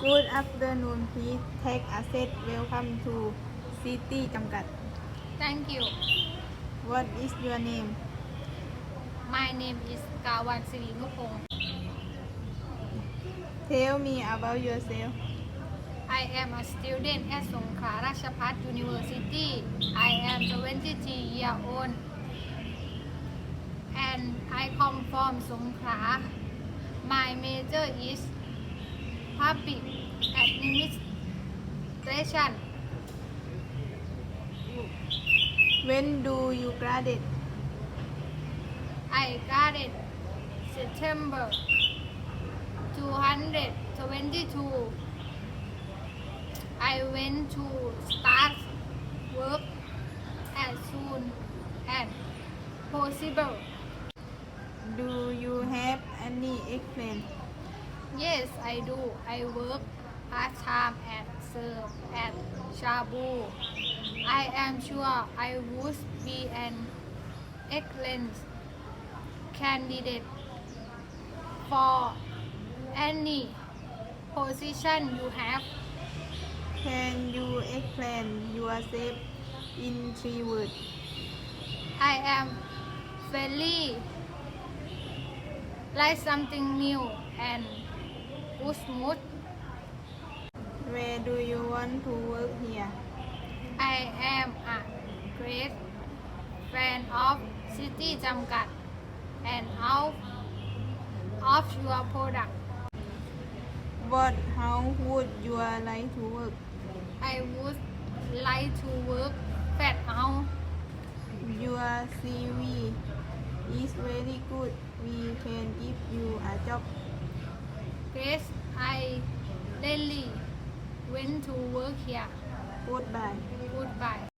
Good afternoon please take a seat welcome to City จำกัด Thank you. What is your name My name is กาวันสิรินุพงศ์ Tell me about yourself I am a student at สงขลาราชภัฏ University. I am 23 year old and I come from สงขลา My major is public administration. When do you graduate I graduated September 222. I went to start work as soon as possible. Do you have any experience Yes, I do. I work part time at serve at Shabu. I am sure I would be an excellent candidate for any position you have. Can you explain yourself in three words I am very like something new and too smooth. Where do you want to work here? I am a great fan of City Jamkat and of, of your product. What how would you like to work? I would like to work at home. Your CV is very good. We can give you a job. Yes, I really went to work here. Goodbye Goodbye.